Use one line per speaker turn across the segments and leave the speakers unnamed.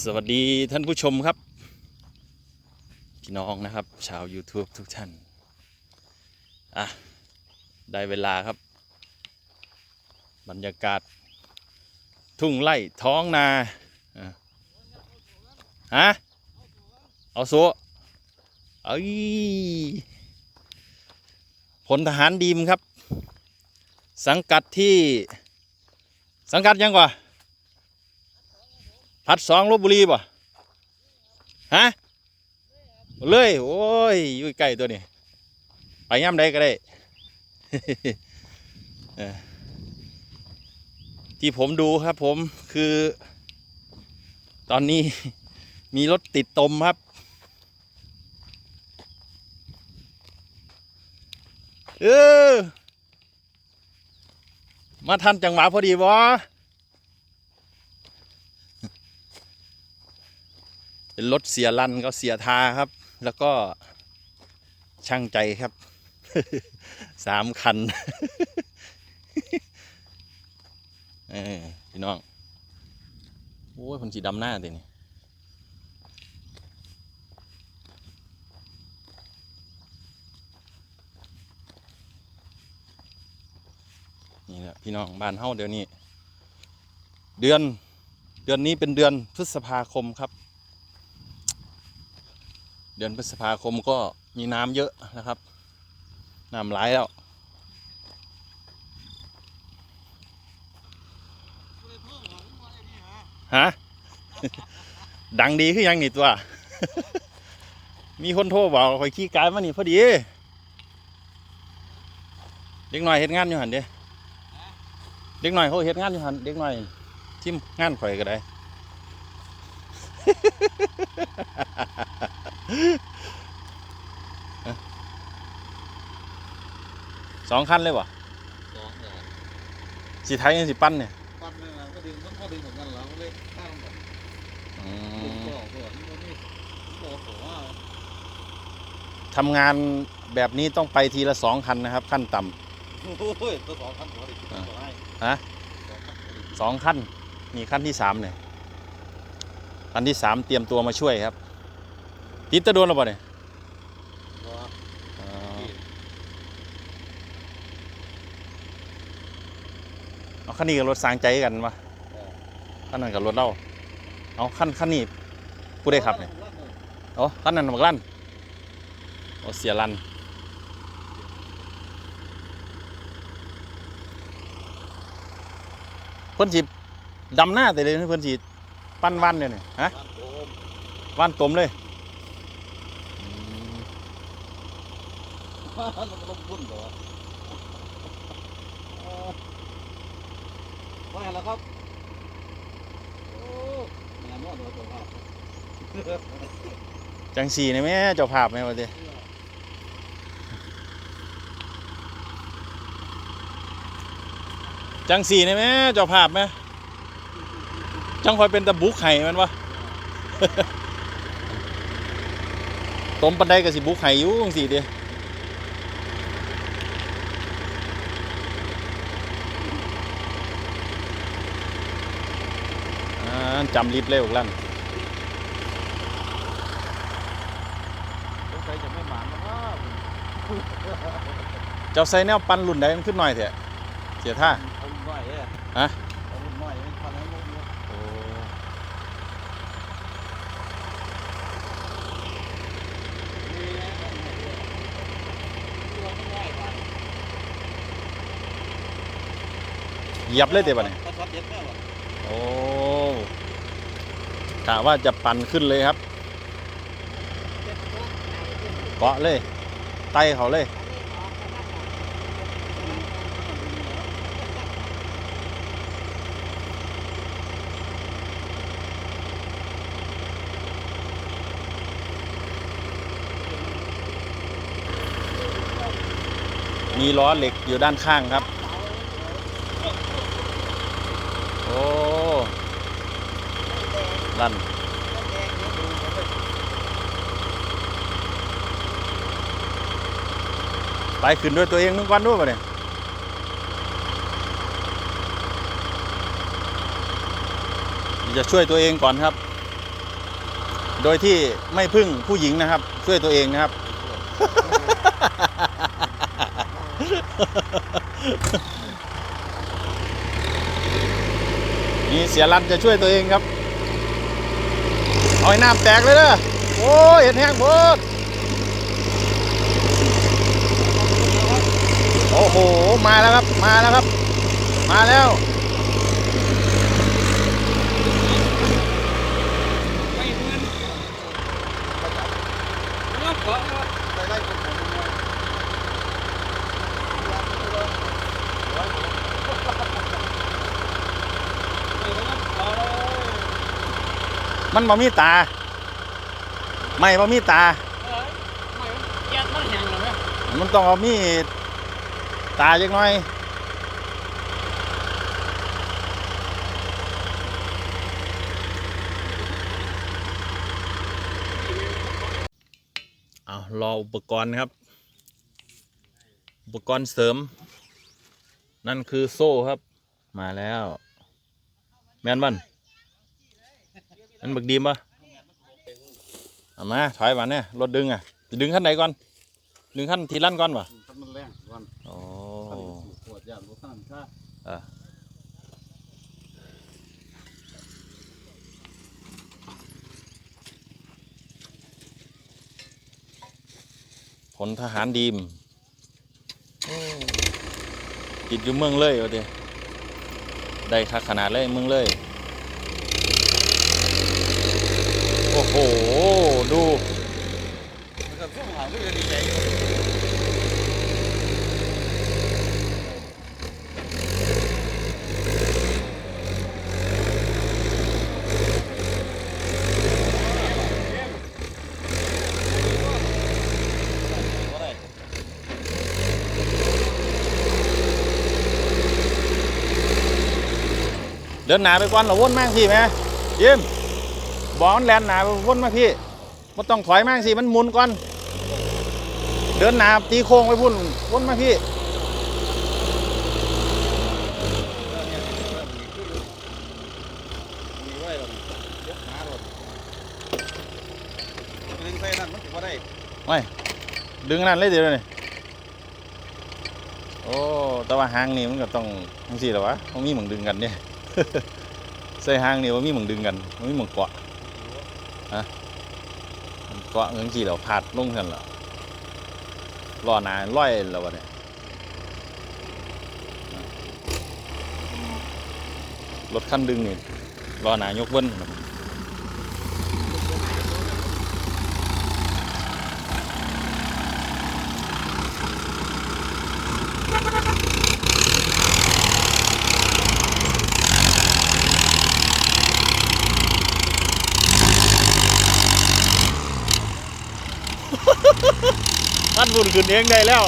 สวัสดีท่านผู้ชมครับ พี่น้องนะครับ ชาว YouTube ทุกท่าน อะ ได้เวลาครับ บรรยากาศ ทุ่งไร่ท้องนาอะฮะเอาโซะเอ้ยพลทหารดีมครับ สังกัดที่สังกัดยังกว่า พัดสองลบบุรีป่ะฮะเลยโอ้ยอยู่ใกล้ตัวนี้ไปย่ำใดก็ได้ที่ผมดูครับผมคือ ตอนนี้มีรถติดตมครับเออมาทันจังหวะพอดีวะ เป็นรถเสียรันก็เสียทาครับ แล้วก็ช่างใจครับสามคันเออพี่น้อง โอ้ยคนสีดำหน้าตินี่นี่แหละพี่น้องบ้านเฮาเดี๋ยวนี้ เดือนเดือนนี้เป็นเดือนพฤษภาคมครับ เดือนพฤษภาคมก็มีน้ำเยอะนะครับ น้ำไหลแล้ว ฮะ ดังดีขึ้นยังนี่ตัว มีคนโทรบอกคอยขี้กายมานี่พอดี เด็กหน่อยเฮ็ดงานอยู่หันเด้เด็กหน่อยเขาเฮ็ดงานอยู่หันเด็กหน่อยทีมงานข่อยก็ได้ สองคันเลยวะ
สองเนี่ย
สีไทยยังสีปั้นเนี่ย
ปั้นเนี่ยนะก็ดึงมันก็ดึงเหมือนกันแล้วก็เลยข้ามแบบ
อื
ดึง
ม
ก็ก็นี่ก็นี่บอกผมว่า
ทำงานแบบนี้ต้องไปทีละสองคันนะครับ ขั้นต่ำ
โอ้ยตัวสองคันหัวดิตัวให้
ฮะ
สองคันหัวดิ
สองขั้นนี่ขั้นที่สามเนี่ยขั้นที่สามเตรียมตัวมาช่วยครับ ติดตะโดนหรือเปล่าเนี่ย
ว่า
อ๋อเอาขั้นนี้กับรถสร้างใจกันปะขั้นนั้นกับรถเล่าเอาขั้นขั้นนี้ผู้ได้ขับเนี่ยโอ้ขั้นนั้นบักลั่นโอ้เสียลันเพิ่นสิดำหน้าแต่เลยเพิ่นสิปั้นวันเนี่ยนี่ฮะ
บ้านโอม
วันตมเลย
บ้านมัน ลงบุญเหรอเออว่าไงล่ะครับ โอ้แม่นว่าตัวตัวภาพ
จังสีนี่แม่เจ้าภาพแม่ว่าติจังสีนี่แม่เจ้าภาพแม่จังคอยเป็นตะบุกไห้แมันวะตมปันไดกับสิบุกไห้อยู่จังสีเดีย อ่าจำลิฟต์เลยพวกลั่น
สงสัยจะไม่หมานนะครับ
เจ้าใส่แนวปันรุ่นใดมันขึ้นหน่อยเถอะเสียท่า
เอาหุ่นน้อยเอ้ย
ฮะ
เอาหุ่นน้อยให้พันให้ลูกเยอะ
เหยียบเลยเดี๋ยวบัดนี้
ก็ช็อตเย็ดแม่หรอ
โอ้ กะว่าจะปั่นขึ้นเลยครับเกาะเลยไต่เขาเลย มีล้อเหล็กอยู่ด้านข้างครับ โอ้ั่นไปขึ้นด้วยตัวเองนึกวันด้วยป่ะเนี่ยจะช่วยตัวเองก่อนครับ โดยที่ไม่พึ่งผู้หญิงนะครับ ช่วยตัวเองนะครับ นี่เสียรันจะช่วยตัวเองครับ เอาให้น้ำแตกเลยเด้อโอ้ยเห็นแห้งหมดโอ้โห มาแล้วครับ มาแล้วครับ มาแล้ว
ไม่เหมือนน้องเกาะครับ
ได้ได้ผมผมผม
ไม่เหมือนน้องเกาะเลย
มันบ่มีตา ไม่บ่มีตา
เอ้ยไม่เกลียดมันแห้งเลยไหม
มันต้องเอามีตาจักหน่อยเอารออุปกรณ์ครับ อุปกรณ์เสริม นั่นคือโซ่ครับ มาแล้ว แมนมัน มันบักดีมปะเอามาถอยมาเนี่ยรถดึงอะจะดึงขั้นไหนก่อน ดึงขั้นทีลั่นก่อนปะ
ทำมันแรงก่อน
โอ้
ถ้ามันปวดอย่างรถท่านถ้า
อะผลทหารดีมโอ้ติดอยู่เมืองเลยเอาเดียได้คักขนาดเลยเมืองเลย โอ้โห ดูเดินหนาไปก่อนเราวนมากพี่ไหมยิ้ม บอกมันแลนหนาไปวนมาพี่ไม่ต้องถอยมากสิมันหมุนก่อน เดินหนาตีโค้งไปพุ่นวนมาพี่
มีไว้เรายกหารถดึงใส่นั่นมันถือว่าได้
ไม่ดึงนั่นเลยเดี๋ยวนี้โอ้ แต่ว่าหางนี่มันก็ต้องทั้งสี่หรอวะมันมีหมึงดึงกันเนี่ยใส่หางนี่มันมีหมึงดึงกันมันมีหมึงเกาะ ฮะมันเกาะทั้งสี่เราพาดลงเงินเหรอรอหนาร้อยแล้ววะเนี่ยรถขั้นดึงนี่รอหนายกเบิ้ล อันบุญขึ้นเองได้แล้ว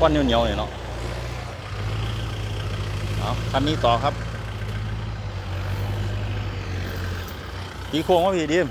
ก้อนเหนียวๆเนี่ยเนาะเอาคันนี้ต่อครับตีโค้งว่าพี่ดิม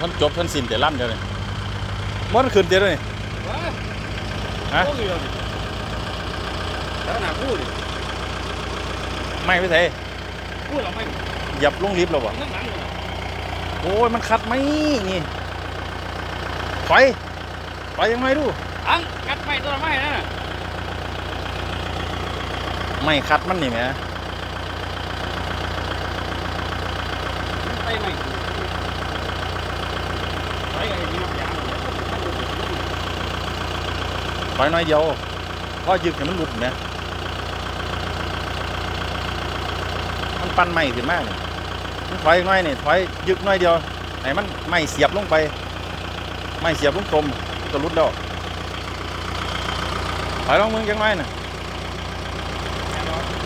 ท่านจบท่านสิ้นแต่ลั่นเดียวเลยมันขึ้นเดียวเลย
ว้า
ฮะ
โอ้ยเดี๋ยวนี้แล้วหนาพูดดิ
ไม่ไปใส่
พูดเราไม่
หยับลงลิฟต์แล้ววะ
นั่งหลังเลย
โอ้ยมันขัดไหมนี่ถอยถอยยังไงดู
อังกัดไม่ตัวไม่นะ
ไม่ขัดมันนี่แหม ถอยน้อยเดียวพอยึดให้มันหลุดนะมันปั้นใหม่ถึงมากมันถอยน้อยเนี่ยถอยยึดน้อยเดียวไหนมันไม่เสียบลงไป ไม่เสียบลงตมจะรุดแล้วถอยลงมึงยังไงน่ะ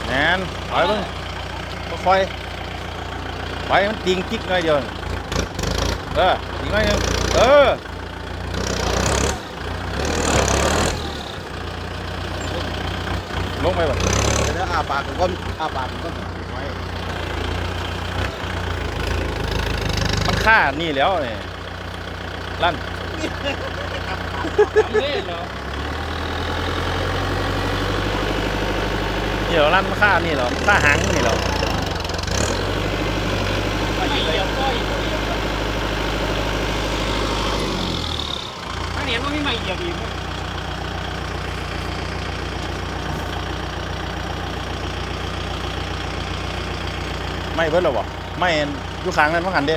แนนถอยมึงค่อยไปมันติงจิกน้อยเดียว เอออีกน้อยหนึงเออลงไปแบบ
เดี๋ยวอาปากกันอนอาปากกันไว้
มันฆ่านี่แล้วนี่ลั่น
เล่นเหรอ
นี่เหรอลั่นมันฆ่านี่เหรอฆ่าหางนี่เหรอ
ไม่เหยียบก้อยอันนี้มันไม่เหยียบอีก
ไม่ เบิดหรอวะไม่อยู่ข้างนั้นมันหันเด้